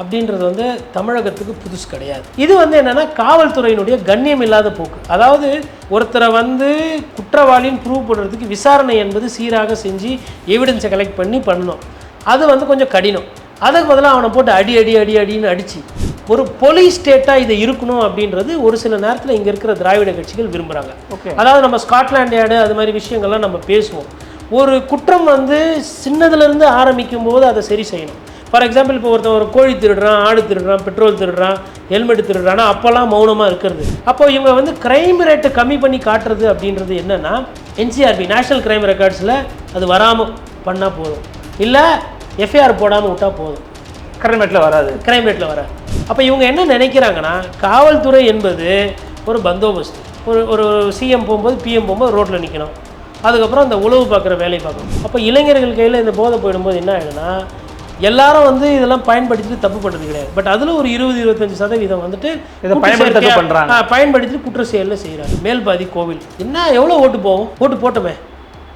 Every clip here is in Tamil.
அப்படின்றது வந்து தமிழகத்துக்கு புதுசு கிடையாது. இது வந்து என்னன்னா காவல்துறையினுடைய கண்ணியம் இல்லாத போக்கு. அதாவது ஒருத்தரை வந்து குற்றவாளின்னு ப்ரூவ் பண்ணுறதுக்கு விசாரணை என்பது சீராக செஞ்சு எவிடன்ஸை கலெக்ட் பண்ணி பண்ணணும். அது வந்து கொஞ்சம் கடினம். அதுக்கு பதிலாக அவனை போட்டு அடி அடி அடி அடின்னு அடிச்சு ஒரு போலீஸ் ஸ்டேட்டாக இது இருக்கணும் அப்படின்றது ஒரு சில நேரத்தில் இங்கே இருக்கிற திராவிட கட்சிகள் விரும்புகிறாங்க Okay. அதாவது நம்ம ஸ்காட்லாண்ட் யார்டு அது மாதிரி விஷயங்கள்லாம் நம்ம பேசுவோம். ஒரு குற்றம் வந்து சின்னதுலேருந்து ஆரம்பிக்கும் போது அதை சரி செய்யணும். ஃபார் எக்ஸாம்பிள் இப்போ ஒருத்தன் ஒரு கோழி திருடுறான் ஆடு திருடுறான் பெட்ரோல் திருடுறான் ஹெல்மெட் திருடுறான்னா அப்போல்லாம் மௌனமாக இருக்கிறது. அப்போ இவங்க வந்து கிரைம் ரேட்டை கம்மி பண்ணி காட்டுறது அப்படின்றது என்னென்னா என்சிஆர்பி நேஷனல் கிரைம் ரெக்கார்ட்ஸில் அது வராமல் பண்ணால் போதும். இல்லை எஃப்ஐஆர் போடாமல் விட்டால் போதும். கரண்மேட்டில் வராது. கிரைம் ரேட்டில் வர அப்போ இவங்க என்ன நினைக்கிறாங்கன்னா காவல்துறை என்பது ஒரு பந்தோபஸ்து. ஒரு ஒரு சிஎம் போகும்போது பிஎம் போகும்போது ரோட்டில் நிற்கணும் அதுக்கப்புறம் அந்த உழவு பார்க்குற வேலையை பார்க்கணும். அப்போ இளைஞர்கள் கையில் இந்த போதை போயிடும்போது என்ன ஆகிடும்னா எல்லாரும் வந்து இதெல்லாம் பயன்படுத்திட்டு தப்பு பண்ணுறது கிடையாது. பட் அதில் ஒரு இருபது இருபத்தஞ்சு சதவீதம் வந்துட்டு இதை பயன்படுத்த. ஆ, பயன்படுத்திட்டு குற்ற செயலில் செய்கிறாங்க மேல்பாதி கோவில். என்ன எவ்வளோ ஓட்டு போகும்? ஓட்டு போட்டோமே.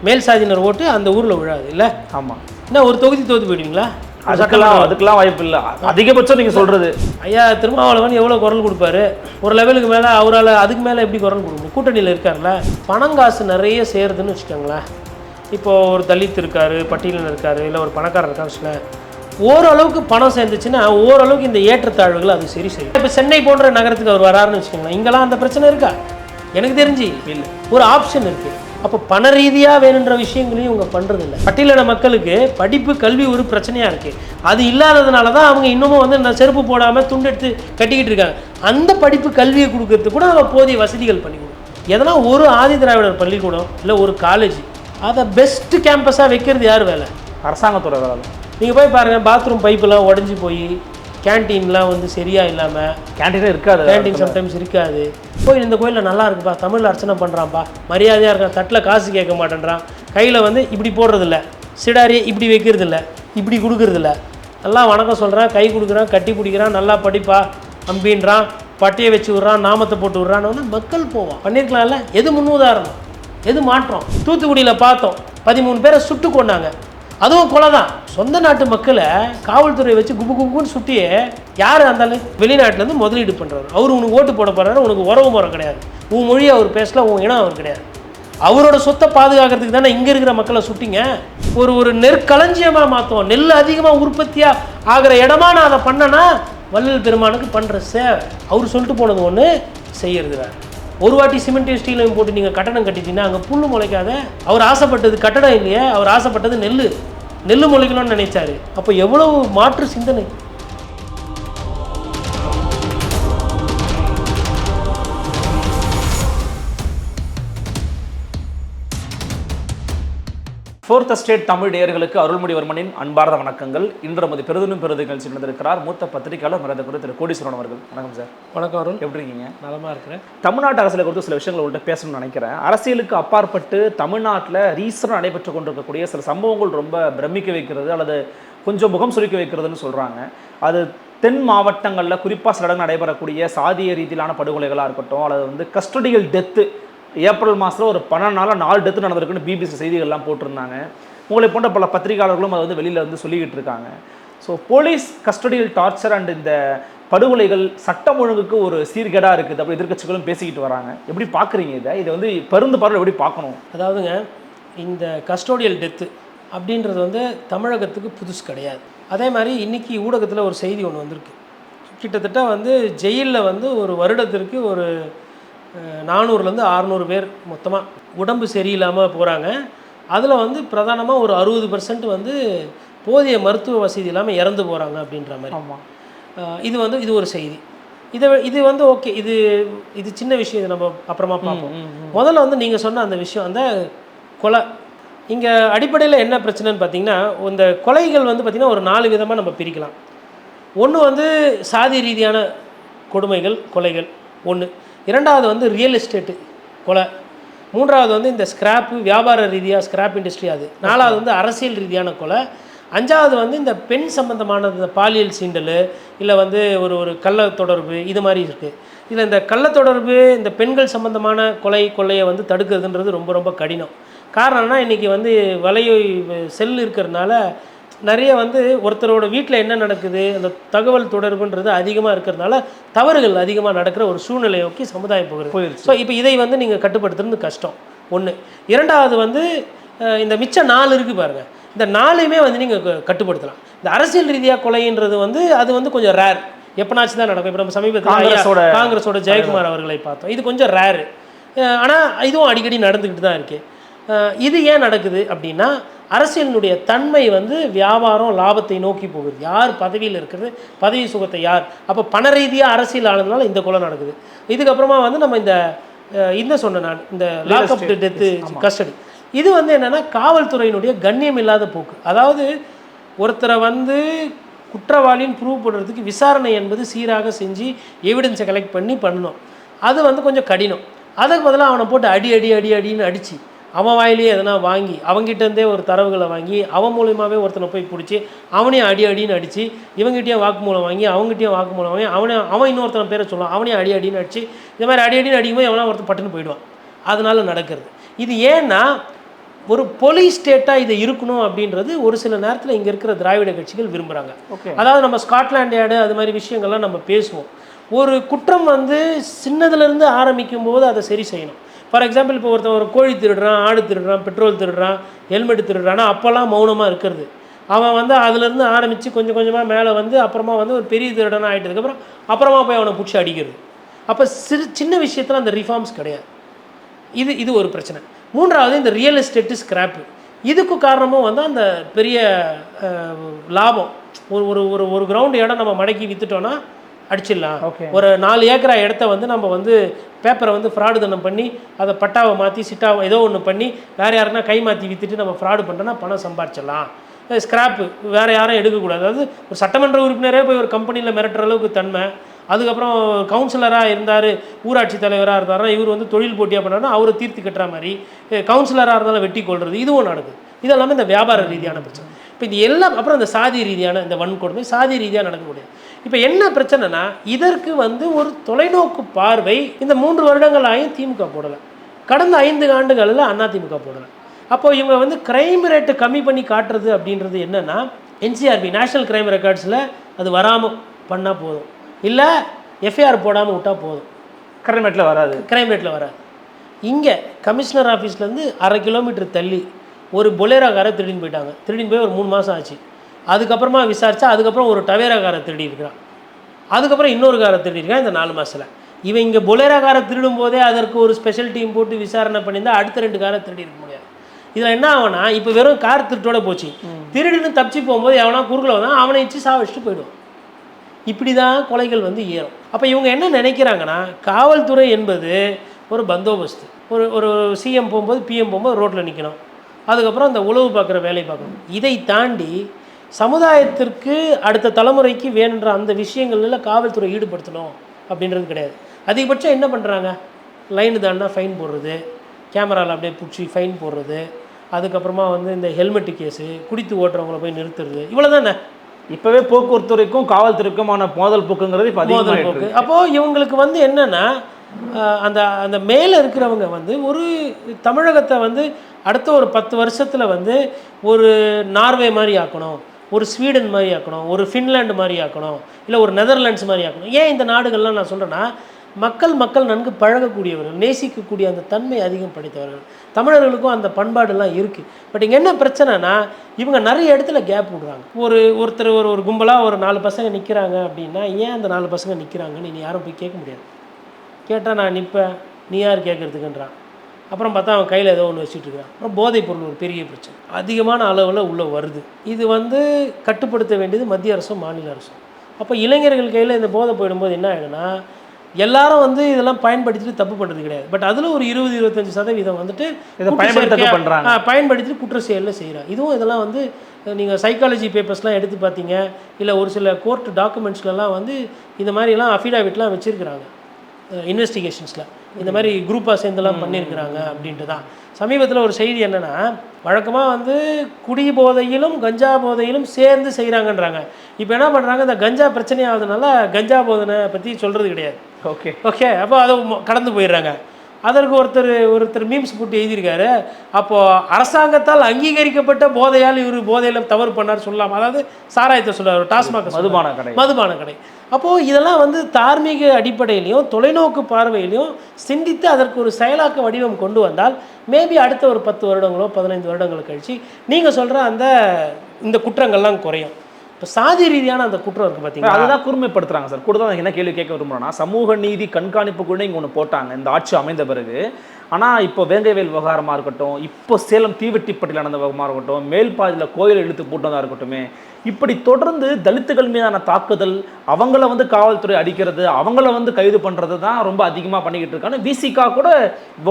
மேல் சாதியினர் ஓட்டு அந்த ஊரில் விழாது இல்லை? ஆமாம் என்ன ஒரு தொகுதி தோத்து போயிடுவீங்களா? அதுக்கெல்லாம் அதுக்கெல்லாம் வாய்ப்பு இல்லை. அதிகபட்சம் நீங்கள் சொல்கிறது ஐயா திருமாவளவன் எவ்வளோ குரல் கொடுப்பாரு? ஒரு லெவலுக்கு மேலே அவரால் அதுக்கு மேலே எப்படி குரல் கொடுக்க முடியும்? கூட்டணியில் இருக்கார்ல பணம் காசு நிறைய சேருதுன்னு வச்சுக்கோங்களேன். இப்போ ஒரு தலித் இருக்காரு பட்டியலில் இருக்காரு இல்லை ஒரு பணக்காரர் இருக்காரு வச்சுக்கோங்களேன். ஓரளவுக்கு பணம் சேர்ந்துச்சுன்னா ஓரளவுக்கு இந்த ஏற்றத்தாழ்வுகள் அது சரி செய்யும். இப்போ சென்னை போன்ற நகரத்துக்கு அவர் வராருன்னு வச்சுக்கோங்களேன் இங்கெல்லாம் அந்த பிரச்சனை இருக்கா? எனக்கு தெரிஞ்சு இல்லை. ஒரு ஆப்ஷன் இருக்கு. அப்போ பண ரீதியாக வேணுன்ற விஷயங்களையும் இவங்க பண்றது இல்ல பட்டியலின மக்களுக்கு படிப்பு கல்வி ஒரு பிரச்சனையா இருக்கு. அது இல்லாததுனால தான் அவங்க இன்னமும் வந்து இந்த செருப்பு போடாமல் துண்டு எடுத்து கட்டிக்கிட்டு இருக்காங்க. அந்த படிப்பு கல்வியை கொடுக்கறதுக்கு கூட நம்ம போதிய வசதிகள் பண்ணி கொடுக்கணும். எதனா ஒரு ஆதி திராவிடர் பள்ளிக்கூடம் இல்லை ஒரு காலேஜ் அதை பெஸ்ட் கேம்பஸாக வைக்கிறது யார் வேலை? அரசாங்கத்தோட வேலை. நீங்கள் போய் பாருங்கள் பாத்ரூம் பைப்பெல்லாம் உடஞ்சி போய் கேன்டீன்லாம் வந்து சரியாக இல்லாமல் கேண்டீனே இருக்காது கேண்டீன் சம்டைம்ஸ் இருக்காது. போய் இந்த கோயிலில் நல்லா இருக்குப்பா தமிழில் அர்ச்சனை பண்ணுறான்ப்பா மரியாதையாக இருக்கான் தட்டில் காசு கேட்க மாட்டேன்றான். கையில் வந்து இப்படி போடுறதில்ல சிடாரியை இப்படி வைக்கிறதில்ல இப்படி கொடுக்கறதில்ல. எல்லாம் வணக்கம் சொல்கிறான் கை கொடுக்குறான் கட்டி பிடிக்கிறான் நல்லா படிப்பா அம்பின்றான் பட்டியை வச்சு விட்றான் நாமத்தை போட்டு விட்றான்னு மக்கள் போவான். பண்ணியிருக்கலாம்ல எது முன்னுதாரணம்? எது மாற்றம்? தூத்துக்குடியில் பார்த்தோம் பதிமூணு பேரை சுட்டு கொண்டாங்க அதுவும் கொலை தான் சொந்த நாட்டு மக்களை காவல்துறை வச்சு குபு குபுன்னு சுட்டியே யார் அந்த வெளிநாட்டிலேருந்து முதலீடு பண்ணுறாரு அவர் உனக்கு ஓட்டு போட போறாரு உனக்கு உறவு முறை கிடையாது. உன் மொழி அவர் பேசல உன் இனம் அவர் கிடையாது. அவரோட சொத்தை பாதுகாக்கிறதுக்கு தானே இங்கே இருக்கிற மக்களை சுட்டிங்க? ஒரு ஒரு நெற்களஞ்சியமாக மாற்றுவோம் நெல் அதிகமாக உற்பத்தியாக ஆகிற இடமா நான் அதை பண்ணனா வள்ளல் பெருமானுக்கு பண்ணுற சேவை. அவர் சொல்லிட்டு போனது ஒன்று செய்யறது வேறு. ஒரு வாட்டி சிமெண்ட்டையும் ஸ்டீலையும் போட்டு நீங்கள் கட்டடம் கட்டிட்டீங்கன்னா அங்கே புல்லு முளைக்காத. அவர் ஆசைப்பட்டது கட்டடம் இல்லையே அவர் ஆசைப்பட்டது நெல் நெல் முளைக்கணும்னு நினைச்சாரு. அப்போ எவ்வளவு மாற்று சிந்தனை? ஃபோர்த் ஸ்டேட் தமிழ் நேயர்களுக்கு அருள்மொழிவர்மனின் அன்பார்ந்த வணக்கங்கள். இன்று நமது பெருதினும் பெருது நிகழ்ச்சி நடந்திருக்கிறார் மூத்த பத்திரிகையாளர் மரியாதை குறித்து திரு கோடீஸ்வரன் அவர்கள். வணக்கம் சார். வணக்கம் அருள். எப்படி இருக்கீங்க? நலமாக இருக்கிறேன். தமிழ்நாட்டு அரசியலை குறித்து சில விஷயங்கள் உங்கள்கிட்ட பேசணும்னு நினைக்கிறேன். அரசியலுக்கு அப்பாற்பட்டு தமிழ்நாட்டில் ரீசனாக நடைபெற்று கொண்டிருக்கக்கூடிய சில சம்பவங்கள் ரொம்ப பிரமிக்க வைக்கிறது அல்லது கொஞ்சம் முகம் சுருக்க வைக்கிறதுன்னு சொல்கிறாங்க அது தென் மாவட்டங்களில் குறிப்பாக சில இடங்கள் நடைபெறக்கூடிய சாதிய ரீதியிலான படுகொலைகளாக இருக்கட்டும் அல்லது வந்து கஸ்டடியல் டெத்து ஏப்ரல் மாதத்தில் ஒரு பன்னெண்டு நாளில் நாலு டெத்து நடந்திருக்குன்னு பிபிசி செய்திகள்லாம் போட்டிருந்தாங்க. உங்களை போன்ற பல பத்திரிகையாளர்களும் அதை வந்து வெளியில் வந்து சொல்லிக்கிட்டு இருக்காங்க. ஸோ போலீஸ் கஸ்டடியில் டார்ச்சர் அண்ட் இந்த படுகொலைகள் சட்டம் ஒழுங்குக்கு ஒரு சீர்கேடாக இருக்குது அப்படி எதிர்கட்சிகளும் பேசிக்கிட்டு வராங்க. எப்படி பார்க்குறீங்க இதை? இதை வந்து பருந்து பார்வை எப்படி பார்க்கணும்? அதாவதுங்க இந்த கஸ்டோடியல் டெத்து அப்படின்றது வந்து தமிழகத்துக்கு புதுசு கிடையாது. அதே மாதிரி இன்னைக்கு ஊடகத்தில் ஒரு செய்தி ஒன்று வந்திருக்கு. கிட்டத்தட்ட வந்து ஜெயிலில் வந்து ஒரு வருடத்திற்கு ஒரு நானூறுலேருந்து அறநூறு பேர் மொத்தமாக உடம்பு சரியில்லாமல் போகிறாங்க அதில் வந்து பிரதானமாக ஒரு அறுபது பர்சன்ட் வந்து போதிய மருத்துவ வசதி இல்லாமல் இறந்து போகிறாங்க அப்படின்ற மாதிரி. ஆமாம் இது வந்து இது ஒரு செய்தி. இதை இது வந்து ஓகே இது இது சின்ன விஷயம் இது நம்ம அப்புறமா பார்ப்போம். முதல்ல வந்து நீங்கள் சொன்ன அந்த விஷயம் அந்த கொலை. இங்கே அடிப்படையில் என்ன பிரச்சனைன்னு பார்த்தீங்கன்னா இந்த கொலைகள் வந்து பார்த்திங்கன்னா ஒரு நாலு விதமாக நம்ம பிரிக்கலாம். ஒன்று வந்து சாதி ரீதியான கொடுமைகள் கொலைகள். ஒன்று இரண்டாவது வந்து ரியல் எஸ்டேட்டு கொலை. மூன்றாவது வந்து இந்த ஸ்கிராப்பு வியாபார ரீதியாக ஸ்கிராப் இண்டஸ்ட்ரி அது. நாலாவது வந்து அரசியல் ரீதியான கொலை. அஞ்சாவது வந்து இந்த பெண் சம்பந்தமான இந்த பாலியல் சீண்டல் இல்லை வந்து ஒரு ஒரு கள்ள தொடர்பு இது மாதிரி இருக்குது இதில் இந்த கள்ள தொடர்பு இந்த பெண்கள் சம்பந்தமான கொலை கொள்ளையை வந்து தடுக்கிறதுன்றது ரொம்ப ரொம்ப கடினம். காரணம்னா இன்றைக்கி வந்து வலையை செல் இருக்கிறதுனால நிறைய வந்து ஒருத்தரோட வீட்டில் என்ன நடக்குது அந்த தகவல் தொடர்புன்றது அதிகமாக இருக்கிறதுனால தவறுகள் அதிகமாக நடக்கிற ஒரு சூழ்நிலை நோக்கி சமுதாயம் போகிறது. ஸோ இப்போ இதை வந்து நீங்கள் கட்டுப்படுத்துறது கஷ்டம். ஒன்று இரண்டாவது வந்து இந்த மிச்ச நாலு இருக்குது பாருங்க. இந்த நாலுமே வந்து நீங்கள் கட்டுப்படுத்தலாம். இந்த அரசியல் ரீதியாக கொலைன்றது வந்து அது வந்து கொஞ்சம் ரேர் எப்பனாச்சும் தான் நடக்கும். இப்போ நம்ம சமீபத்தில் காங்கிரஸோட ஜெயக்குமார் அவர்களை பார்த்தோம். இது கொஞ்சம் ரேரு ஆனால் இதுவும் அடிக்கடி நடந்துக்கிட்டு தான் இருக்கு. அஹ், இது ஏன் நடக்குது அப்படின்னா அரசியலினுடைய தன்மை வந்து வியாபாரம் லாபத்தை நோக்கி போகுது. யார் பதவியில் இருக்கிறது? பதவி சுகத்தை யார்? அப்போ பண ரீதியாக அரசியல் ஆனதுனால இந்த கொலை நடக்குது. இதுக்கப்புறமா வந்து நம்ம இந்த இந்த சொன்னேன் நான்? இந்த லாக் அப் டெத்து கஸ்டடி இது வந்து என்னென்னா காவல்துறையினுடைய கண்ணியம் இல்லாத போக்கு. அதாவது ஒருத்தரை வந்து குற்றவாளின்னு ப்ரூவ் பண்ணுறதுக்கு விசாரணை என்பது சீராக செஞ்சு எவிடன்ஸை கலெக்ட் பண்ணி பண்ணணும். அது வந்து கொஞ்சம் கடினம். அதுக்கு பதிலாக அவனை போட்டு அடி அடி அடி அடின்னு அடித்து அவன் வாயிலேயே எதனா வாங்கி அவங்ககிட்டருந்தே ஒரு தரவுகளை வாங்கி அவன் மூலியமாகவே ஒருத்தனை போய் பிடிச்சி அவனையும் அடி அடின்னு அடித்து இவங்ககிட்டயும் வாக்குமூலம் வாங்கி அவங்ககிட்டயும் வாக்குமூலம் வாங்கி அவனை அவன் இன்னொருத்தனை பேரை சொல்லுவான் அவனையும் அடி அடின்னு அடித்து இந்த மாதிரி அடி அடின்னு அடிக்கும்போது எவனா ஒருத்தன் பட்டுன்னு போயிடுவான். அதனால நடக்கிறது. இது ஏன்னா ஒரு போலீஸ் ஸ்டேட்டாக இது இருக்கணும் அப்படின்றது ஒரு சில நேரத்தில் இங்கே இருக்கிற திராவிட கட்சிகள் விரும்புகிறாங்க ஓகே அதாவது நம்ம ஸ்காட்லாண்ட் யார்டு அது மாதிரி விஷயங்கள்லாம் நம்ம பேசுவோம். ஒரு குற்றம் வந்து சின்னதுலேருந்து ஆரம்பிக்கும் போது அதை சரி செய்யணும். ஃபார் எக்ஸாம்பிள் இப்போ ஒருத்தன் ஒரு கோழி திருடுறான் ஆடு திருடுறான் பெட்ரோல் திருடுறான் ஹெல்மெட் திருடுறான்னா அப்போல்லாம் மௌனமாக இருக்கிறது. அவன் வந்து அதுலேருந்து ஆரம்பித்து கொஞ்சம் கொஞ்சமாக மேலே வந்து அப்புறமா வந்து ஒரு பெரிய திருடனாக ஆகிட்டதுக்கப்புறம் அப்புறமா போய் அவனை பிடிச்சி அடிக்கிறது. அப்போ சிறு சின்ன விஷயத்தில் அந்த ரிஃபார்ம்ஸ் கிடையாது. இது இது ஒரு பிரச்சனை. மூன்றாவது இந்த ரியல் எஸ்டேட்டு ஸ்கிராப்பு இதுக்கு காரணமும் வந்து அந்த பெரிய லாபம். ஒரு ஒரு ஒரு ஒரு கிரவுண்ட் இடம் நம்ம மடக்கி விற்றுட்டோன்னா அடிச்சிடலாம். ஒரு நாலு ஏக்கரா இடத்த வந்து நம்ம வந்து பேப்பரை வந்து ஃப்ராடு தனம் பண்ணி அதை பட்டாவை மாற்றி சிட்டாவை ஏதோ ஒன்று பண்ணி வேறு யாருன்னா கை மாற்றி விற்றுட்டு நம்ம ஃப்ராடு பண்ணுறோன்னா பணம் சம்பாரிச்சிடலாம். ஸ்கிராப்பு வேறு யாரும் எடுக்கக்கூடாது. அதாவது ஒரு சட்டமன்ற உறுப்பினரே போய் ஒரு கம்பெனியில் மிரட்டுற அளவுக்கு தன்மை. அதுக்கப்புறம் கவுன்சிலராக இருந்தார் ஊராட்சி தலைவராக இருந்தாருன்னா இவர் வந்து தொழில் போட்டியாக பண்ணாருன்னா அவரை தீர்த்து கட்டுற மாதிரி கவுன்சிலராக இருந்தாலும் வெட்டி கொள்வது இதுவும் நடக்குது. இது எல்லாமே இந்த வியாபார ரீதியான பிரச்சனை. இப்போ இது எல்லாம் அப்புறம் இந்த சாதி ரீதியான இந்த வன்கொடுமை சாதி ரீதியாக நடக்கக்கூடியது இப்போ என்ன பிரச்சனைனா இதற்கு வந்து ஒரு தொலைநோக்கு பார்வை இந்த மூன்று வருடங்கள் ஆயும் திமுக போடலை. கடந்த ஐந்து ஆண்டுகளில் அதிமுக போடலை. அப்போ இவங்க வந்து கிரைம் ரேட்டு கம்மி பண்ணி காட்டுறது அப்படின்றது என்னன்னா என்சிஆர்பி நேஷனல் கிரைம் ரெக்கார்ட்ஸில் அது வராமல் பண்ணால் போதும். இல்லை எஃப்ஐஆர் போடாமல் விட்டால் போதும். கரண்மேட்டில் வராது. கிரைம் ரேட்டில் வராது. இங்கே கமிஷனர் ஆஃபீஸ்லேருந்து அரை கிலோமீட்டர் தள்ளி ஒரு பொலேரோ காரை திருடின்னு போயிட்டாங்க. திருடின்னு போய் ஒரு மூணு மாதம் ஆச்சு. அதுக்கப்புறமா விசாரிச்சா அதுக்கப்புறம் ஒரு டவேரா காரை திருடி இருக்கிறான். அதுக்கப்புறம் இன்னொரு காரை திருடிருக்கான் இந்த நாலு மாதத்தில் இவன் இங்கே பொலேரா காரை திருடும் போதே அதற்கு ஒரு ஸ்பெஷல் டீம் போட்டு விசாரணை பண்ணியிருந்தா அடுத்த ரெண்டு காரை திருடி இருக்க முடியாது. இதில் என்ன ஆகும்னா இப்போ வெறும் கார் திருட்டோட போச்சு. திருடின்னு தப்பிச்சு போகும்போது எவனா குறுக்கில் வந்தான் அவனை வச்சு சாவடிச்சுட்டு போயிடுவான். இப்படி தான் கொலைகள் வந்து ஏறும். அப்போ இவங்க என்ன நினைக்கிறாங்கன்னா காவல்துறை என்பது ஒரு பந்தோபஸ்து. ஒரு ஒரு சிஎம் போகும்போது பிஎம் போகும்போது ரோட்டில் நிற்கணும் அதுக்கப்புறம் அந்த உளவு பார்க்குற வேலையை பார்க்கணும். இதை தாண்டி சமுதாயத்திற்கு அடுத்த தலைமுறைக்கு வேணுன்ற அந்த விஷயங்கள்ல காவல்துறை ஈடுபடுத்தணும் அப்படின்றது கிடையாது. அதிகபட்சம் என்ன பண்ணுறாங்க லைனு தாண்டா ஃபைன் போடுறது கேமராவில் அப்படியே பிடிச்சி ஃபைன் போடுறது அதுக்கப்புறமா வந்து இந்த ஹெல்மெட்டு கேஸு குடித்து ஓட்டுறவங்கள போய் நிறுத்துறது இவ்வளோ தானே இப்பவே போக்குவரத்துறைக்கும் காவல்துறைக்குமான மோதல் போக்குங்கிறது இப்போ மோதல் போக்கு. அப்போது இவங்களுக்கு வந்து என்னன்னா அந்த அந்த மேலே இருக்கிறவங்க வந்து ஒரு தமிழகத்தை வந்து அடுத்த ஒரு பத்து வருஷத்தில் வந்து ஒரு நார்வே மாதிரி ஆக்கணும். ஒரு ஸ்வீடன் மாதிரி ஆக்கணும் ஒரு ஃபின்லாண்டு மாதிரி ஆக்கணும் இல்லை ஒரு நெதர்லாண்ட்ஸ் மாதிரி ஆக்கணும். ஏன் இந்த நாடுகள்லாம் நான் சொல்கிறேன்னா மக்கள் மக்கள் நன்கு பழகக்கூடியவர்கள் நேசிக்கக்கூடிய அந்த தன்மை அதிகம் படைத்தவர்கள். தமிழர்களுக்கும் அந்த பண்பாடெல்லாம் இருக்குது பட் இங்கே என்ன பிரச்சனைனா இவங்க நிறைய இடத்துல கேப் விடுறாங்க. ஒரு ஒருத்தர் ஒரு ஒரு கும்பலாக ஒரு நாலு பசங்க நிற்கிறாங்க அப்படின்னா ஏன் அந்த நாலு பசங்க நிற்கிறாங்கன்னு நீ யாரும் போய் கேட்க முடியாது. கேட்டால் நான் நிற்பேன் நீ யார் கேட்குறதுக்குன்றான். அப்புறம் பார்த்தா அவன் கையில் ஏதோ ஒன்று வச்சுட்டு இருக்கான். அப்புறம் போதைப் பொருள் ஒரு பெரிய பிரச்சனை. அதிகமான அளவில் உள்ளே வருது. இது வந்து கட்டுப்படுத்த வேண்டியது மத்திய அரசும் மாநில அரசும் அப்போ இளைஞர்கள் கையில் இந்த போதை போயிடும்போது என்ன ஆகிடும்னா எல்லாரும் வந்து இதெல்லாம் பயன்படுத்திட்டு தப்பு பண்ணுறது கிடையாது. பட் அதில் ஒரு இருபது இருபத்தஞ்சு சதவீதம் வந்துட்டு இதை பயன்படுத்த. ஆ, பயன்படுத்திட்டு குற்ற செயலில் செய்கிறாங்க இதுவும் இதெல்லாம் வந்து நீங்கள் சைக்காலஜி பேப்பர்ஸ்லாம் எடுத்து பார்த்தீங்க இல்லை ஒரு சில கோர்ட் டாக்குமெண்ட்ஸ்லலாம் வந்து இந்த மாதிரிலாம் அஃபிடாவிட்லாம் வச்சுருக்கிறாங்க. இன்வெஸ்டிகேஷன்ஸில் இந்த மாதிரி குரூப்பாக சேர்ந்தெல்லாம் பண்ணியிருக்கிறாங்க அப்படின்ட்டு தான் சமீபத்தில் ஒரு செய்தி என்னென்னா வழக்கமாக வந்து குடி போதையிலும் கஞ்சா போதையிலும் சேர்ந்து செய்கிறாங்கன்றாங்க இப்போ என்ன பண்ணுறாங்க இந்த கஞ்சா பிரச்சனை ஆகுதுனால கஞ்சா போதனை பற்றி சொல்கிறது கிடையாது. ஓகே. ஓகே அப்போ அதை கடந்து போயிடுறாங்க. அதற்கு ஒருத்தர் ஒருத்தர் மீம்ஸ் போட்டு எழுதியிருக்காரு. அப்போது அரசாங்கத்தால் அங்கீகரிக்கப்பட்ட போதையால் இவர் போதையில் தவறு பண்ணார் சொல்லலாம். அதாவது சாராயத்தை சொல்றாரு டாஸ்மாக் மதுபான கடை. மதுபான கடை. அப்போது இதெல்லாம் வந்து தார்மீக அடிப்படையிலையும் தொலைநோக்கு பார்வையிலையும் சிந்தித்து அதற்கு ஒரு செயலாக்க வடிவம் கொண்டு வந்தால் மேபி அடுத்த ஒரு பத்து வருடங்களோ பதினைந்து வருடங்கள் கழிச்சு நீங்கள் சொல்கிற அந்த இந்த குற்றங்கள்லாம் குறையும். இப்போ சாதி ரீதியான அந்த குற்றம் இருக்குது பார்த்தீங்களா அதுதான் குறுமைப்படுத்துறாங்க சார். கூட தான் என்ன கேள்வி கேட்க விரும்புறேன்னா சமூக நீதி கண்காணிப்பு கூட இங்கே ஒன்று போட்டாங்க. இந்த ஆட்சி அமைந்த பிறகு ஆனால் இப்போ வேங்கைவேல் விவகாரமாக இருக்கட்டும் இப்போ சேலம் தீவெட்டிப்பட்டியில் நடந்த விவகாரமாக இருக்கட்டும் மேல்பாதியில் கோயில் இழுத்து போட்டதாக இருக்கட்டுமே இப்படி தொடர்ந்து தலித்துகள் மீதான தாக்குதல் அவங்கள வந்து காவல்துறை அடிக்கிறது அவங்கள வந்து கைது பண்ணுறது தான் ரொம்ப அதிகமாக பண்ணிக்கிட்டு இருக்காங்க விசிகா கூட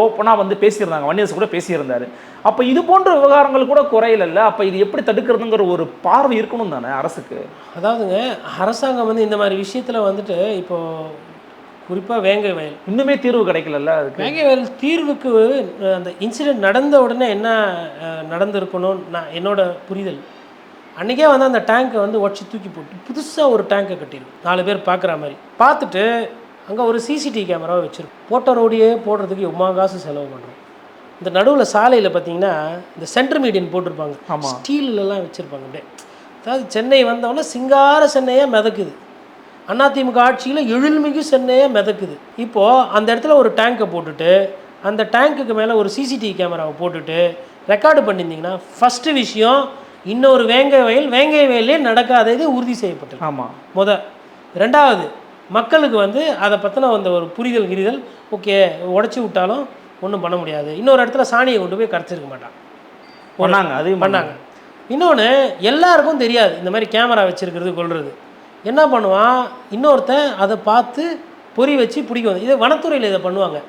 ஓப்பனாக வந்து பேசியிருந்தாங்க வன்னியரசு கூட பேசியிருந்தார். அப்போ இது போன்ற விவகாரங்கள் கூட குறையல அப்போ இது எப்படி தடுக்கிறதுங்கிற ஒரு பார்வை இருக்கணும் தானே அரசுக்கு? அதாவதுங்க அரசாங்கம் வந்து இந்த மாதிரி விஷயத்தில் வந்துட்டு இப்போது குறிப்பாக வேங்கை வயல். இன்னுமே தீர்வு கிடைக்கலல்ல அதுக்கு? வேங்கை வயல் தீர்வுக்கு அந்த இன்சிடெண்ட் நடந்த உடனே என்ன நடந்திருக்கணும் நான் என்னோட புரிதல். அன்றைக்கே வந்து அந்த டேங்கை வந்து உடச்சி தூக்கி போட்டு புதுசாக ஒரு டேங்கை கட்டிடும் நாலு பேர் பார்க்குற மாதிரி. பார்த்துட்டு அங்கே ஒரு சிசிடிவி கேமராவை வச்சுருக்கோம். போட்டோ ரோடியே போடுறதுக்கு எவ்வளோ காசு செலவு பண்ணுறோம் இந்த நடுவில் சாலையில் பார்த்தீங்கன்னா இந்த சென்டர் மீடியன் போட்டிருப்பாங்க. ஸ்டீல்லாம் வச்சுருப்பாங்க. அப்படியே அதாவது சென்னை வந்தவொடனே சிங்கார சென்னையாக மிதக்குது. அதிமுக ஆட்சியில் எழில்மிகு சென்னையாக மிதக்குது. இப்போது அந்த இடத்துல ஒரு டேங்கை போட்டுட்டு அந்த டேங்க்குக்கு மேலே ஒரு சிசிடிவி கேமராவை போட்டுட்டு ரெக்கார்டு பண்ணியிருந்தீங்கன்னா ஃபஸ்ட்டு விஷயம் இன்னொரு வேங்கை வயல் வேங்கை வயலே நடக்காதது உறுதி செய்யப்பட்டது. ஆமா. முத. ரெண்டாவது மக்களுக்கு வந்து அதை பற்றின அந்த ஒரு புரிதல் கிரிதல் ஓகே உடச்சி விட்டாலும் ஒன்றும் பண்ண முடியாது. இன்னொரு இடத்துல சாணியை கொண்டு போய் கரைச்சிருக்க மாட்டான். பண்ணாங்க அதையும் பண்ணாங்க. இன்னொன்று எல்லாருக்கும் தெரியாது இந்த மாதிரி கேமரா வச்சிருக்கிறது கொள்வது என்ன பண்ணுவான்? இன்னொருத்தன் அதை பார்த்து பொறி வச்சு பிடிக்கும் இது வனத்துறையில் இதை பண்ணுவாங்க.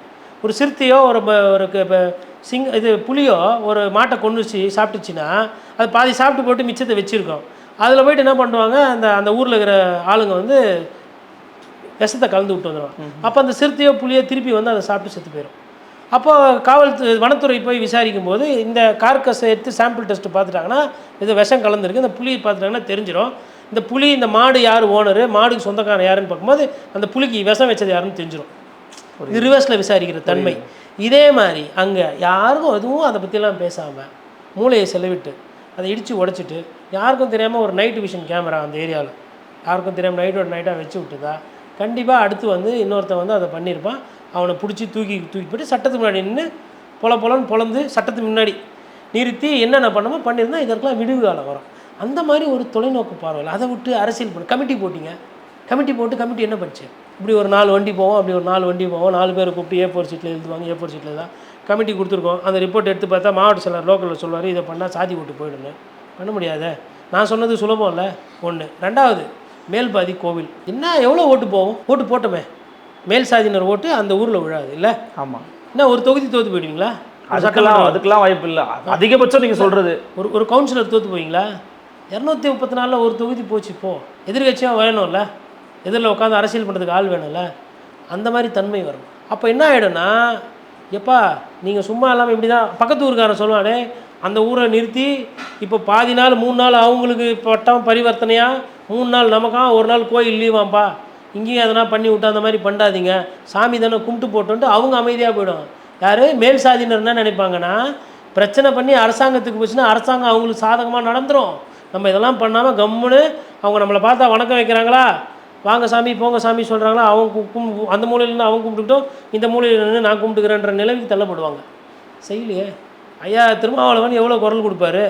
ஒரு சிறுத்தையோ ஒரு ஒரு சிங் இது புலியோ ஒரு மாட்டை கொண்டுச்சு சாப்பிட்டுச்சுன்னா அது பாதி சாப்பிட்டு போட்டு மிச்சத்தை வச்சுருக்கோம். அதில் போயிட்டு என்ன பண்ணுவாங்க? அந்த அந்த ஊரில் இருக்கிற ஆளுங்க வந்து விஷத்தை கலந்து விட்டு வந்துடுவாங்க அப்போ அந்த சிறுத்தையோ புலியோ திருப்பி வந்து அதை சாப்பிட்டு செத்து போயிடும் அப்போ காவல் வனத்துறை போய் விசாரிக்கும் போது இந்த கார்கஸை எடுத்து சாம்பிள் டெஸ்ட் பார்த்துட்டாங்கன்னா இது விஷம் கலந்துருக்கு. இந்த புலியை பார்த்துட்டாங்கன்னா தெரிஞ்சிடும் இந்த புலி இந்த மாடு யார் ஓனரு? மாடுக்கு சொந்தக்காரன் யாருன்னு பார்க்கும்போது அந்த புலிக்கு விஷம் வச்சது யாருன்னு தெரிஞ்சிடும் ரிவர்ஸில் விசாரிக்கிற தன்மை. இதே மாதிரி அங்கே யாருக்கும் எதுவும் அதை பற்றிலாம் பேசாமல் மூளையை செலவிட்டு அதை இடித்து உடைச்சிட்டு யாருக்கும் தெரியாமல் ஒரு நைட் விஷன் கேமரா அந்த ஏரியாவில் யாருக்கும் தெரியாமல் நைட்டோட நைட்டாக வச்சு விட்டுதா? கண்டிப்பாக அடுத்து வந்து இன்னொருத்தன் வந்து அதை பண்ணியிருப்பான். அவனை பிடிச்சி தூக்கி தூக்கி போட்டு சட்டத்துக்கு முன்னாடி நின்று பொல பொலன்னு பொழந்து சட்டத்துக்கு முன்னாடி நிறுத்தி என்னென்ன பண்ணமோ பண்ணியிருந்தா இதற்கெல்லாம் விடுவு காலம் வரும். அந்த மாதிரி ஒரு தொலைநோக்கு பார்வையில் அதை விட்டு அரசியல் பண்ண கமிட்டி போட்டிங்க. கமிட்டி போட்டு கமிட்டி என்ன பண்ணுச்சு? இப்படி ஒரு நாலு வண்டி போவோம் அப்படி ஒரு நாலு வண்டி போவோம் நாலு பேரை கூப்பிட்டு ஏ ஃபோர் சீட்டில் எழுதுவாங்க ஏ ஃபோர் சீட்டில் தான் கமிட்டி கொடுத்துருக்கோம். அந்த ரிப்போர்ட் எடுத்து பார்த்தா மாவட்ட செயலர் லோக்கலில் சொல்லுவார் இதை பண்ணால் சாதி ஓட்டு போயிடுங்க பண்ண முடியாதே. நான் சொன்னது சுலபம் இல்லை. ஒன்று ரெண்டாவது மேல்பாதி கோவில். என்ன எவ்வளோ ஓட்டு போகும் ஓட்டு போட்டோமே. மேல் சாதியினர் ஓட்டு அந்த ஊரில் விழாது இல்லை? ஆமா. என்ன ஒரு தொகுதி தோற்று போயிடுவீங்களா? அதுக்கெல்லாம் அதுக்கெல்லாம் வாய்ப்பு இல்லை. அதிகபட்சம் நீங்க சொல்றது. ஒரு ஒரு கவுன்சிலர் தோற்று போவீங்களா? இரநூத்தி முப்பத்தி நாலில் ஒரு தொகுதி போச்சு இப்போது எதிர்கட்சியாக வேணும்ல எதிரில் உட்காந்து அரசியல் பண்ணுறதுக்கு ஆள் வேணும்ல. அந்த மாதிரி தன்மை வரும். அப்போ என்ன ஆகிடும்னா எப்பா நீங்கள் சும்மா இல்லாமல் இப்படி தான் பக்கத்து ஊருக்காரன் சொல்லுவானே அந்த ஊரை நிறுத்தி இப்போ பாதி நாள் மூணு நாள் அவங்களுக்கு பட்டம் பரிவர்த்தனையாக மூணு நாள் நமக்கா? ஒரு நாள் கோயில் லீவாம்ப்பா இங்கேயும் எதனா பண்ணி விட்டு அந்த மாதிரி பண்ணாதீங்க. சாமி தானே கும்பிட்டு போட்டோன்ட்டு அவங்க அமைதியாக போயிடும். யார்? மேல் சாதியினர் என்ன நினைப்பாங்கன்னா பிரச்சனை பண்ணி அரசாங்கத்துக்கு போச்சுன்னா அரசாங்கம் அவங்களுக்கு சாதகமாக நடந்துரும். நம்ம இதெல்லாம் பண்ணாமல் கம்முன்னு அவங்க நம்மளை பார்த்தா வணக்கம் வைக்கிறாங்களா? வாங்க சாமி போங்க சாமி சொல்கிறாங்களா அவங்க கும் அந்த மூலையிலேருந்து அவங்க கும்பிட்டுக்கிட்டோம் இந்த மூலையில் நின்று நான் கும்பிட்டுக்கிறேன்ற நிலைமைக்கு தள்ளப்படுவாங்க. செய்யலையே. ஐயா திருமாவளவன் எவ்வளோ குரல் கொடுப்பாரு?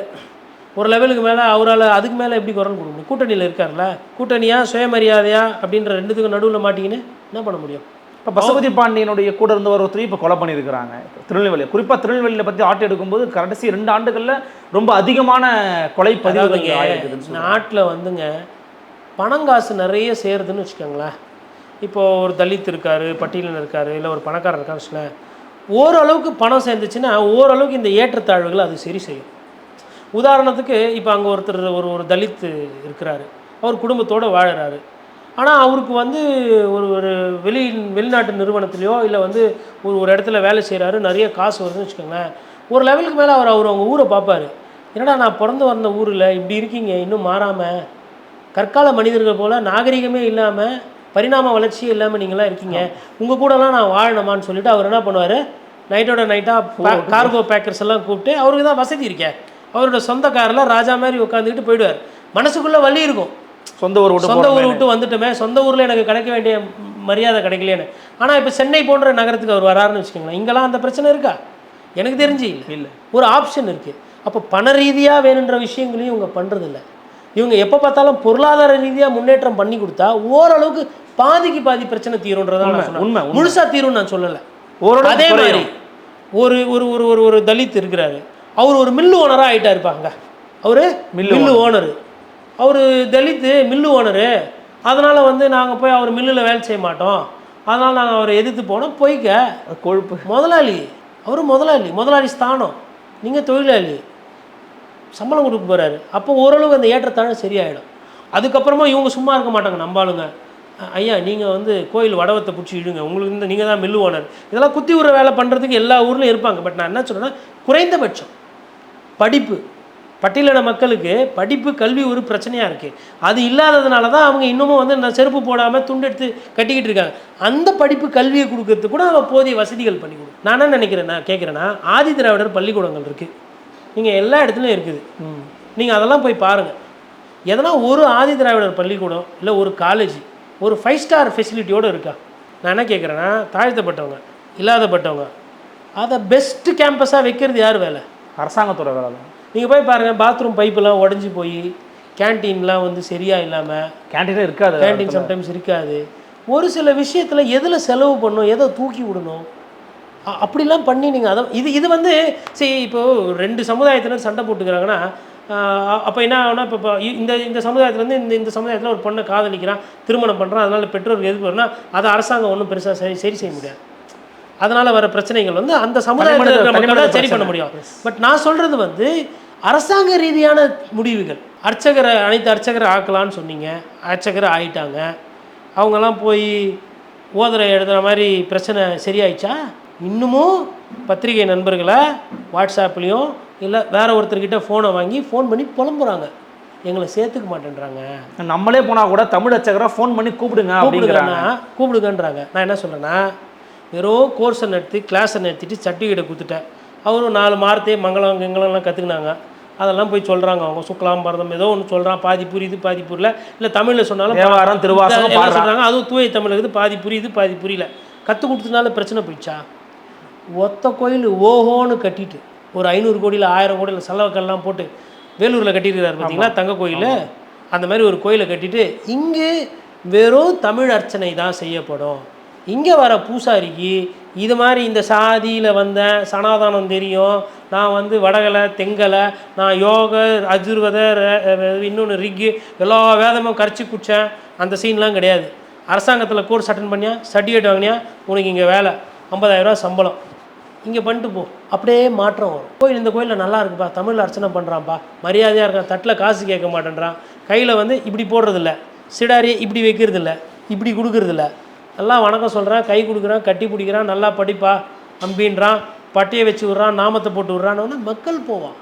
ஒரு லெவலுக்கு மேலே அவரால் அதுக்கு மேலே எப்படி குரல் கொடுக்க முடியும்? கூட்டணியில் இருக்கார்ல. கூட்டணியா சுயமரியாதையா அப்படின்ற ரெண்டுத்துக்கும் நடுவில் மாட்டிக்கின்னு என்ன பண்ண முடியும்? இப்போ பசுபதி பாண்டியனுடைய கூட இருந்த ஒருத்தரையும் இப்போ கொலை பண்ணியிருக்கிறாங்க. திருநெல்வேலி. குறிப்பாக திருநெல்வேலியில் பற்றி ஆட்டு எடுக்கும்போது கடைசி ரெண்டு ஆண்டுகளில் ரொம்ப அதிகமான கொலை சொல்றாங்க. நாட்டில் வந்துங்க பணங்காசு நிறைய சேருதுன்னு வச்சுக்கோங்களேன். இப்போ ஒரு தலித் இருக்கார் பட்டியலில் இருக்கார் இல்லை ஒரு பணக்காரர் இருக்கான்னு வச்சுக்கோங்களேன். ஓரளவுக்கு பணம் சேர்ந்துச்சுன்னா ஓரளவுக்கு இந்த ஏற்றத்தாழ்வுகளை அது சரி செய்யும். உதாரணத்துக்கு இப்போ அங்கே ஒருத்தர் ஒரு ஒரு தலித் இருக்கிறாரு. அவர் குடும்பத்தோடு வாழுறாரு. ஆனால் அவருக்கு வந்து ஒரு ஒரு வெளி வெளிநாட்டு நிறுவனத்துலையோ இல்லை வந்து ஒரு ஒரு இடத்துல வேலை செய்கிறாரு நிறைய காசு வருதுன்னு வச்சுக்கோங்களேன். ஒரு லெவலுக்கு மேலே அவர் அவர் அவங்க ஊரை பார்ப்பாரு. என்னடா நான் பிறந்து வந்த ஊரில் இப்படி இருக்கீங்க இன்னும் மாறாமல் கற்கால மனிதர்கள் போல் நாகரிகமே இல்லாமல் பரிணாம வளர்ச்சியே இல்லாமல் நீங்களாம் இருக்கீங்க. உங்கள் கூடலாம் நான் வாழணுமான்னு சொல்லிட்டு அவர் என்ன பண்ணுவார்? நைட்டோட நைட்டாக கார்கோ பேக்கர்ஸ் எல்லாம் கூப்பிட்டு அவருக்கு தான் வசதி இருக்கே. அவரோட சொந்த காரில் ராஜா மாதிரி உட்காந்துக்கிட்டு போயிடுவார். மனசுக்குள்ளே வலி இருக்கும். சொந்த ஊர் விட்டு சொந்த ஊர். விட்டு வந்துட்டோமே. சொந்த ஊரில் எனக்கு கிடைக்க வேண்டிய மரியாதை கிடைக்கலையேன்னு ஆனால் இப்போ சென்னை போன்ற நகரத்துக்கு அவர் வராருன்னு வச்சுக்கோங்களேன். இங்கெல்லாம் அந்த பிரச்சனை இருக்கா? எனக்கு தெரிஞ்சு இல்லை. இல்ல. ஒரு ஆப்ஷன் இருக்குது அப்போ பண ரீதியாக வேணுன்ற விஷயங்களையும் இவங்க பண்ணுறதில்ல இவங்க எப்போ பார்த்தாலும் பொருளாதார ரீதியாக முன்னேற்றம் பண்ணி கொடுத்தா ஓரளவுக்கு பாதிக்கு பாதி பிரச்சனை தீரும்ன்றதான் உண்மை, நான் சொன்னேன். உண்மை, உண்மை. முழுசா தீரும்னு நான் சொல்லலை. ஓரளவுக்கு அதே மாதிரி. ஒரு ஒரு ஒரு ஒரு ஒரு தலித் இருக்கிறாரு. அவர் ஒரு மில்லு ஓனராக ஆயிட்டா இருப்பாங்க அவர் மில்லு ஓனர் அவர் தலித்து மில்லு ஓனரு. அதனால் வந்து நாங்கள் போய் அவர் மில்லில் வேலை செய்ய மாட்டோம். அதனால் நாங்கள் அவரை எதிர்த்து போனோம். பொய்க்க கொழுப்பு. முதலாளி. அவர் முதலாளி. முதலாளி ஸ்தானம். நீங்கள் தொழிலாளி. சம்பளம் கொடுக்க போகிறாரு அப்போ ஓரளவு அந்த ஏற்றத்தாழ சரியாயிடும். அதுக்கப்புறமா இவங்க சும்மா இருக்க மாட்டாங்க. நம்பாளுங்க. ஐயா நீங்கள் வந்து கோயில் வடவத்தை பிடிச்சி இடுங்க உங்களுக்கு இந்த நீங்கள் தான் மில்லு ஓனர். இதெல்லாம் குத்தி விடுற வேலை பண்ணுறதுக்கு எல்லா ஊர்லையும் இருப்பாங்க. பட் நான் என்ன சொல்கிறேன்னா குறைந்தபட்சம் படிப்பு. பட்டியலின மக்களுக்கு படிப்பு கல்வி ஒரு பிரச்சனையாக இருக்குது அது இல்லாததுனால தான் அவங்க இன்னமும் வந்து நான் செருப்பு போடாமல் துண்டெடுத்து கட்டிக்கிட்டு இருக்காங்க. அந்த படிப்பு கல்வியை கொடுக்கறதுக்கு கூட நம்ம போதிய வசதிகள் பண்ணி கொடுக்கும் நான் என்ன நினைக்கிறேன் நான் கேட்குறேன்னா ஆதி திராவிடர் பள்ளிக்கூடங்கள் இருக்குது நீங்கள் எல்லா இடத்துலையும் இருக்குது. நீங்கள் அதெல்லாம் போய் பாருங்கள் எதனா ஒரு ஆதி திராவிடர் பள்ளிக்கூடம் இல்லை ஒரு காலேஜ் ஒரு ஃபைவ் ஸ்டார் ஃபெசிலிட்டியோடு இருக்கா? நான் என்ன கேட்குறேன்னா தாழ்த்தப்பட்டவங்க இல்லாதப்பட்டவங்க அதை பெஸ்ட்டு கேம்பஸாக வைக்கிறது யார் வேலை? அரசாங்கத்தோட வேலை தான். நீங்கள் போய் பாருங்கள் பாத்ரூம் பைப்பெல்லாம் உடஞ்சி போய் கேன்டீன்லாம் வந்து சரியாக இல்லாமல் கேன்டீனே இருக்காது கேன்டீன் சம்டைம்ஸ் இருக்காது. ஒரு சில விஷயத்தில் எதில் செலவு பண்ணணும் எதை தூக்கி விடணும் அப்படிலாம் பண்ணி நீங்கள் அதை இது இது வந்து சரி இப்போது ரெண்டு சமுதாயத்தினர் சண்டை போட்டுக்கிறாங்கன்னா அப்போ என்ன ஆகுனா இப்போ இப்போ இந்த இந்த சமுதாயத்துலேருந்து இந்த இந்த சமுதாயத்தில் ஒரு பொண்ணை காதலிக்கிறான் திருமணம் பண்ணுறான் அதனால் எதுக்கு வரும்னா அதை அரசாங்கம் ஒன்றும் பெருசாக சரி சரி செய்ய முடியாது. அதனால் வர பிரச்சனைகள் வந்து அந்த சமுதாயத்தில் சரி பண்ண. முடியும். பட் நான் சொல்கிறது வந்து அரசாங்க ரீதியான முடிவுகள். அர்ச்சகரை அனைத்து அர்ச்சகரை ஆக்கலான்னு சொன்னீங்க. அர்ச்சகரை ஆயிட்டாங்க. அவங்கெல்லாம் போய் ஓதுரை எழுதுகிற மாதிரி பிரச்சனை சரியாயிடுச்சா? இன்னமும் பத்திரிகை நண்பர்களை வாட்ஸ்அப்லேயும் இல்லை வேற ஒருத்தர்கிட்ட ஃபோனை வாங்கி ஃபோன் பண்ணி புலம்புறாங்க. எங்களை சேர்த்துக்க மாட்டேன்றாங்க. நம்மளே போனா கூட தமிழ் அச்சகரா ஃபோன் பண்ணி கூப்பிடுங்க அப்படிங்கிறாங்க. கூப்பிடுங்கன்றாங்க. நான் என்ன சொல்கிறேன்னா வெறும் கோர்ஸை நடத்தி கிளாஸை நடத்திட்டு சர்டிஃபிகேட்டை கொடுத்துட்டேன். அவரும் நாலு மார்த்தே மங்களம் கிங்களம்லாம் கற்றுக்கினாங்க அதெல்லாம் போய் சொல்கிறாங்க அவங்க. சுக்லாம் பரதம் ஏதோ ஒன்று சொல்கிறான் பாதி புரியுது பாதி புரியல. இல்லை தமிழில் சொன்னாலும் தேவாரம், திருவாசகம். சொல்கிறாங்க அதுவும் தூய தமிழ் இருக்குது. பாதி புரியுது பாதி புரியல. கற்றுக் கொடுத்ததுனால பிரச்சனை போயிடுச்சா? ஒத்த கோயில் ஓஹோன்னு கட்டிட்டு ஒரு ஐநூறு கோடியில் ஆயிரம் கோடியில் செலவுக்கெல்லாம் போட்டு வேலூரில் கட்டியிருக்கிறார் பார்த்தீங்களா? தங்க கோயில் அந்த மாதிரி ஒரு கோயிலை கட்டிட்டு இங்கு வெறும் தமிழ் அர்ச்சனை தான் செய்யப்படும். இங்கே வர பூசாரிக்கு இது மாதிரி இந்த சாதியில் வந்தேன் சனாதானம் தெரியும். நான் வந்து வடகலை தெங்கலை நான் யோக அஜுர்வத இன்னொன்று ரிக்கு எல்லா வேதமும் கரைச்சி குடித்தேன் அந்த சீன்லாம் கிடையாது. அரசாங்கத்தில் கோர்ஸ் அட்டன் பண்ணியா? சர்டிஃபிகேட் வாங்கினியா? உனக்கு இங்கே வேலை. ஐம்பதாயிரரூவா சம்பளம். இங்கே பண்ணிட்டு போ. அப்படியே மாற்றம் வரும். கோயில் இந்த கோயிலில் நல்லா இருக்குப்பா. தமிழில் அர்ச்சனை பண்ணுறான்ப்பா மரியாதையாக இருக்கான். தட்டில் காசு கேட்க மாட்டேன்றான். கையில் வந்து இப்படி போடுறதில்ல. சிடாரியை இப்படி வைக்கிறதில்ல. இப்படி கொடுக்குறதில்ல. எல்லாம் வணக்கம் சொல்கிறான் கை கொடுக்குறான் கட்டி பிடிக்கிறான் நல்லா படிப்பா அம்பின்றான் பட்டையை வச்சு விட்றான் நாமத்தை போட்டு விட்றான்னு மக்கள் போவான்.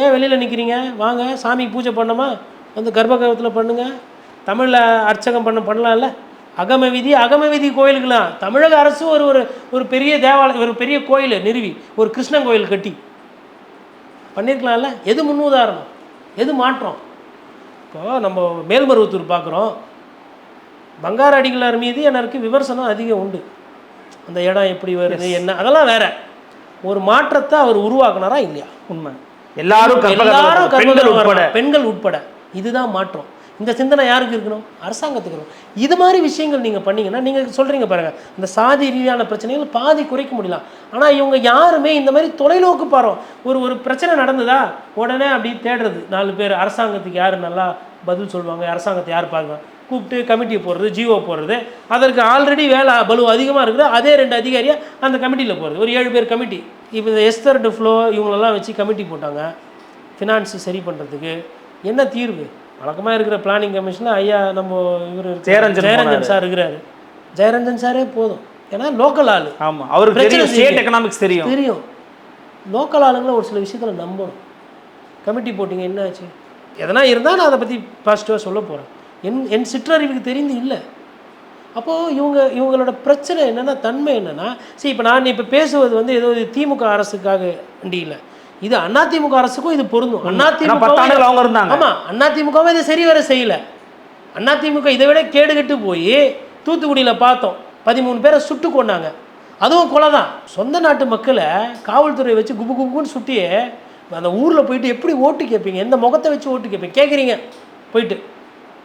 ஏன் வெளியில் நிற்கிறீங்க வாங்க சாமிக்கு பூஜை பண்ணோமா வந்து கர்ப்பகிரகத்தில் பண்ணுங்கள் தமிழில் அர்ச்சகம் பண்ண பண்ணலாம்ல? அகம விதி அகம விதி கோயிலுக்கெல்லாம். தமிழக அரசு ஒரு ஒரு ஒரு பெரிய தேவாலயம் ஒரு பெரிய கோயில் நிறுவி. ஒரு கிருஷ்ணன் கோயில் கட்டி. பண்ணியிருக்கலாம்ல எது முன்னுதாரணம்? எது மாற்றம்? இப்போ நம்ம மேல்மருவத்தூர் பார்க்குறோம். பங்கார அடிகளார் மீது எனக்கு விமர்சனம் அதிகம் உண்டு. அந்த இடம் எப்படி வருது என்ன அதெல்லாம் வேற. ஒரு மாற்றத்தை அவர் உருவாக்குனாரா இல்லையா? உண்மை. எல்லாரும் எல்லாரும் பெண்கள் உட்பட. வரணும். பெண்கள் உட்பட. இதுதான் மாற்றம். இந்த சிந்தனை யாருக்கு இருக்கணும்? அரசாங்கத்துக்கு இருக்கணும். இது மாதிரி விஷயங்கள் நீங்கள் பண்ணீங்கன்னா நீங்கள் சொல்கிறீங்க பாருங்க இந்த சாதி ரீதியான பிரச்சனைகள் பாதி குறைக்க முடியலாம். ஆனால் இவங்க யாருமே இந்த மாதிரி தொலைநோக்கு பாரோம் ஒரு ஒரு பிரச்சனை நடந்ததா உடனே அப்படி தேடுறது. நாலு பேர் அரசாங்கத்துக்கு யார் நல்லா பதில் சொல்லுவாங்க அரசாங்கத்தை யார் பார்க்குவாங்க கூப்பிட்டு கமிட்டி போடுறது ஜிஓ போடுறது. அதற்கு ஆல்ரெடி வேலை பலு அதிகமாக இருக்குது. அதே ரெண்டு அதிகாரியாக அந்த கமிட்டியில் போகிறது ஒரு ஏழு பேர் கமிட்டி. இப்போ இந்த எஸ்தர் ஃப்ளோ இவங்களெல்லாம் வச்சு கமிட்டி போட்டாங்க. ஃபினான்ஸ் சரி பண்ணுறதுக்கு என்ன தீர்வு? வழக்கமாக இருக்கிற பிளானிங் கமிஷனில் ஐயா நம்ம இவர் ஜெயரஞ்சன் ஜெயரஞ்சன். சார் இருக்கிறாரு. ஜெயரஞ்சன் சாரே போதும். ஏன்னா லோக்கல் ஆள். ஆமா. அவருக்கு பிரச்சனை ஸ்டேட். எக்கனாமிக்ஸ் தெரியும். தெரியும். லோக்கல் ஆளுங்களை ஒரு சில விஷயத்தில் நம்பணும். கமிட்டி போட்டிங்க என்ன ஆச்சு? எதனா இருந்தால் நான் அதை பற்றி பாசிட்டிவாக சொல்ல போகிறேன் என் என் சிற்றறிவுக்கு தெரிந்து இல்லை. அப்போது இவங்க இவங்களோட பிரச்சனை என்னென்னா தன்மை என்னென்னா சரி இப்போ நான் இப்போ பேசுவது வந்து ஏதோ இது திமுக அரசுக்காக வேண்டி இல்லை. இது அதிமுக அரசுக்கும் இது பொருந்தும். அதிமுக அவங்க இருந்தாங்க. ஆமாம் அதிமுகவும் இதை சரி வர செய்யலை. அதிமுக இதை விட கேடுகட்டு போய் தூத்துக்குடியில் பார்த்தோம். பதிமூணு பேரை சுட்டு கொண்டாங்க அதுவும் கொலை தான் சொந்த நாட்டு மக்களை காவல்துறையை வச்சு குபு குபுன்னு சுட்டியே அந்த ஊரில் போயிட்டு எப்படி ஓட்டு கேட்பீங்க? எந்த முகத்தை வச்சு ஓட்டு கேட்பீங்க? கேட்குறீங்க போயிட்டு.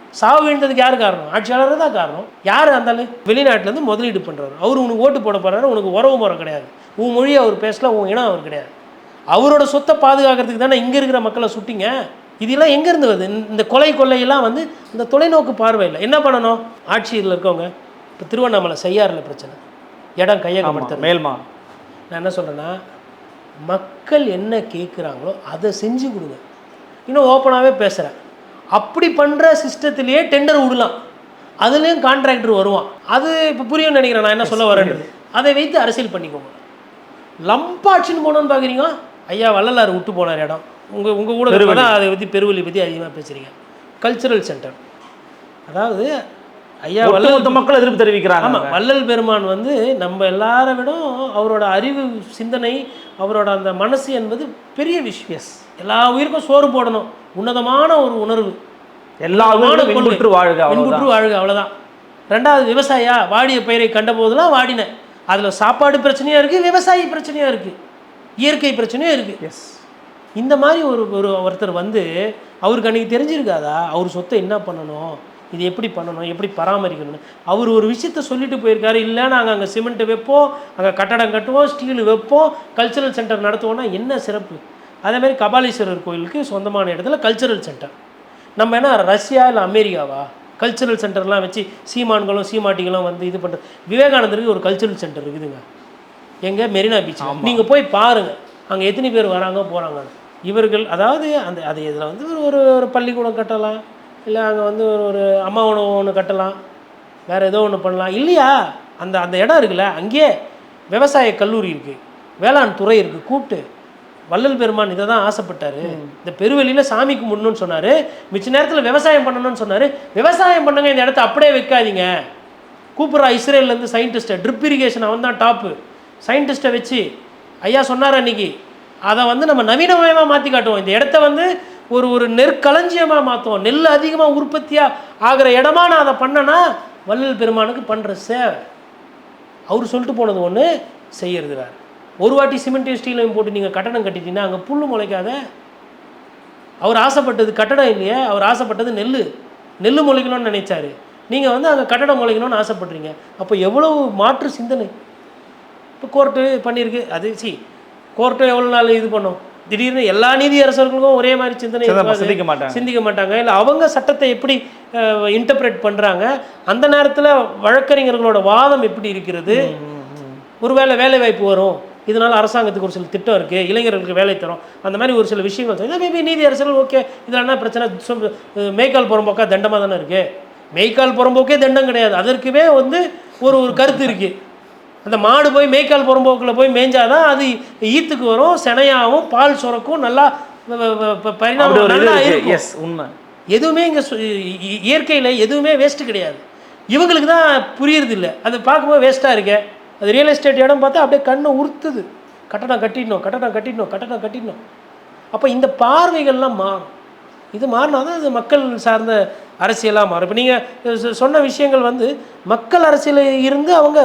சாவு விழுந்ததுக்கு யார் காரணம்? ஆட்சியாளர் தான் காரணம். யார் அந்தாலும் வெளிநாட்டிலேருந்து முதலீடு பண்ணுறாரு அவர் உனக்கு ஓட்டு போட போகிறாரு உனக்கு உறவு முறை கிடையாது. உன் மொழி அவர் பேசல உன் இனம் அவர் கிடையாது. அவரோட சொத்தை பாதுகாக்கிறதுக்கு தானே இங்கே இருக்கிற மக்களை சுட்டிங்க? இதெல்லாம் எங்கேருந்து வருது? இந்த- கொலை கொள்ளையெல்லாம் வந்து இந்த தொலைநோக்கு பார்வையில் என்ன பண்ணணும்? ஆட்சியில் இருக்கவங்க இப்போ திருவண்ணாமலை செய்யாறில் பிரச்சனை. இடம் ஆமா கையகப்படுத்துறது மேல்மா நான் என்ன சொல்கிறேன்னா மக்கள் என்ன கேட்குறாங்களோ அதை செஞ்சு கொடுங்க. இன்னும் ஓப்பனாகவே பேசுகிறேன் அப்படி பண்ணுற சிஸ்டத்திலேயே டெண்டர் விடலாம். அதுலேயும் கான்ட்ராக்டர் வருவான். அது இப்போ புரியும் நினைக்கிறேன் நான் என்ன சொல்ல வரேன்றது அதை வைத்து அரசியல் பண்ணிக்கோங்க. லம்பாட்சின்னு போனோன்னு பார்க்குறீங்க ஐயா வள்ளலார் விட்டு போனார் இடம். உங்கள் உங்கள் கூட. தான் அதை பற்றி பெருவழி பற்றி அதிகமாக பேசுகிறீங்க கல்ச்சுரல் சென்டர் அதாவது ஐயா ஒட்டுமொத்த மக்கள் எதிர்ப்பு தெரிவிக்கிறாங்க. ஆமாம் வள்ளல் பெருமான் வந்து நம்ம எல்லாரை விட அவரோட அறிவு சிந்தனை அவரோட அந்த மனசு என்பது பெரிய விஷயம். எஸ் எல்லா உயிருக்கும் சோறு போடணும். உன்னதமான ஒரு உணர்வு. எல்லா. இன்புற்று வாழ்க அவ்வளவுதான். வாழ்க அவ்வளோதான் ரெண்டாவது விவசாயியா வாடிய பயிரை கண்ட போதெல்லாம் வாடினேன். அதில் சாப்பாடு பிரச்சனையாக இருக்குது விவசாயி பிரச்சனையாக இருக்குது இயற்கை பிரச்சனையும் இருக்குது எஸ் இந்த மாதிரி ஒரு ஒரு ஒருத்தர் வந்து அவருக்கு அன்றைக்கி தெரிஞ்சிருக்காதா? அவர் சொத்தை என்ன பண்ணணும்? இது எப்படி பண்ணணும் எப்படி பராமரிக்கணும்னு. அவர் ஒரு விஷயத்த சொல்லிட்டு போயிருக்காரு இல்லை நாங்கள் அங்கே சிமெண்ட் வைப்போம் அங்கே கட்டடம் கட்டுவோம் ஸ்டீல் வைப்போம் கல்ச்சரல் சென்டர் நடத்துவோம்னா என்ன சிறப்பு? அதே மாதிரி கபாலீஸ்வரர் கோயிலுக்கு சொந்தமான இடத்துல கல்ச்சரல் சென்டர் நம்ம என்ன ரஷ்யா இல்லை அமெரிக்காவா? கல்ச்சரல் சென்டர்லாம் வச்சு சீமான்களும் சீமாட்டிகளும் வந்து இது பண்ணுறது விவேகானந்தருக்கு ஒரு கல்ச்சரல் சென்டர் இருக்குதுங்க. எங்க? மெரினா பீச் நீங்க போய் பாருங்க. அங்க எத்தனை பேர் வராங்க போறாங்க இவர்கள் அதாவது அந்த அது இதில் வந்து ஒரு ஒரு பள்ளிக்கூடம் கட்டலாம். இல்லை அங்கே வந்து ஒரு ஒரு அம்மா உணவு ஒன்று கட்டலாம். வேற ஏதோ ஒன்று பண்ணலாம். இல்லையா? அந்த அந்த இடம் இருக்குல்ல அங்கேயே விவசாய கல்லூரி இருக்கு. வேளாண் துறை இருக்கு. கூப்பிட்டு வள்ளல் பெருமான் இதை தான் ஆசைப்பட்டாரு. இந்த பெருவெளியில் சாமி கும்பிடணும்னு சொன்னாரு. மிச்ச நேரத்தில் விவசாயம் பண்ணணும்னு சொன்னாரு. விவசாயம் பண்ணுங்க இந்த இடத்த அப்படியே வைக்காதீங்க. கூப்பிட்றா இஸ்ரேல்லேருந்து சயின்டிஸ்ட்டை. ட்ரிப் இரிகேஷன் அவன் தான் டாப்பு சயின்டிஸ்ட்டை வச்சு ஐயா சொன்னார் அன்னைக்கு அதை வந்து நம்ம நவீனமயமாக மாற்றி காட்டுவோம். இந்த இடத்த வந்து ஒரு ஒரு நெற்களஞ்சியமாக மாற்றுவோம் நெல் அதிகமாக உற்பத்தியாக ஆகிற இடமா நான் அதை பண்ணேன்னா வள்ளல் பெருமானுக்கு பண்ணுற சேவை. அவர் சொல்லிட்டு போனது ஒன்று செய்கிறது வேறு. ஒரு வாட்டி சிமெண்ட்டையும் ஸ்டீலையும் போட்டு நீங்கள் கட்டடம் கட்டிட்டீங்கன்னா அங்கே புல்லு முளைக்காத. அவர் ஆசைப்பட்டது கட்டடம் இல்லையே அவர் ஆசைப்பட்டது நெல் நெல் முளைக்கணும்னு நினைச்சாரு. நீங்கள் வந்து அங்கே கட்டடம் முளைக்கணும்னு ஆசைப்படுறீங்க. அப்போ எவ்வளவு மாற்று சிந்தனை. இப்போ கோர்ட்டு பண்ணியிருக்கு. அது சி கோர்ட்டு எவ்வளோ நாள் இது பண்ணும்? திடீர்னு எல்லா நீதியரசர்களுக்கும் ஒரே மாதிரி சிந்தனை. சிந்திக்க மாட்டாங்க. சிந்திக்க மாட்டாங்க. இல்லை அவங்க சட்டத்தை எப்படி இன்டர்பிரேட் பண்ணுறாங்க அந்த நேரத்தில் வழக்கறிஞர்களோட வாதம் எப்படி இருக்கிறது? ஒருவேளை வேலை வாய்ப்பு வரும். இதனால அரசாங்கத்துக்கு ஒரு சில திட்டம் இருக்குது இளைஞர்களுக்கு வேலை தரும். அந்த மாதிரி ஒரு சில விஷயங்கள் இதை மேபி நீதி அரசர்கள் ஓகே இதில் என்ன பிரச்சனை? மேய்க்கால் புறம்போக்கா தண்டமாக தானே இருக்குது மேய்க்கால் புறம்போக்கே தண்டம் கிடையாது. அதற்குமே வந்து ஒரு ஒரு கருத்து இருக்குது அந்த மாடு போய் மேய்க்கால் புறம்போக்கில் போய் மேய்ஞ்சாதான் அது ஈத்துக்கு வரும் செனையாகவும் பால் சுரக்கும் நல்லா பரிணாமம் நல்லா எஸ் உண்மை. எதுவுமே இங்கே இயற்கையில் எதுவுமே வேஸ்ட்டு கிடையாது. இவங்களுக்கு தான் புரியறது இல்லை. அது பார்க்கும்போது வேஸ்ட்டாக இருக்கே. அது ரியல் எஸ்டேட் இடம் பார்த்தா அப்படியே கண்ணை உறுத்துது. கட்டடம் கட்டிடணும் கட்டடம் கட்டிடணும் கட்டடம் கட்டிடணும். அப்போ இந்த பார்வைகள்லாம் மாறும். இது மாறினா தான் அது மக்கள் சார்ந்த அரசியலாக மாறும். இப்போ நீங்கள் சொன்ன விஷயங்கள் வந்து மக்கள் அரசியலில் இருந்து அவங்க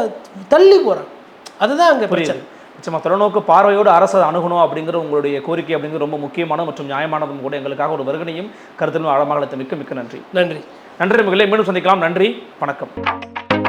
தள்ளி போகிறாங்க அதுதான் அங்கே பிரச்சனை. நிச்சயமா தொலைநோக்கு பார்வையோடு அரசு அணுகணும் அப்படிங்கிற உங்களுடைய கோரிக்கை அப்படிங்கிறது ரொம்ப முக்கியமான மற்றும் நியாயமானதும் கூட எங்களுக்காக ஒரு வருகனையும் கருத்திலும் ஆழமாக அளித்த மிக்க மிக்க நன்றி. நன்றி. நன்றி. மகளே மீண்டும் சந்திக்கலாம். நன்றி. வணக்கம்.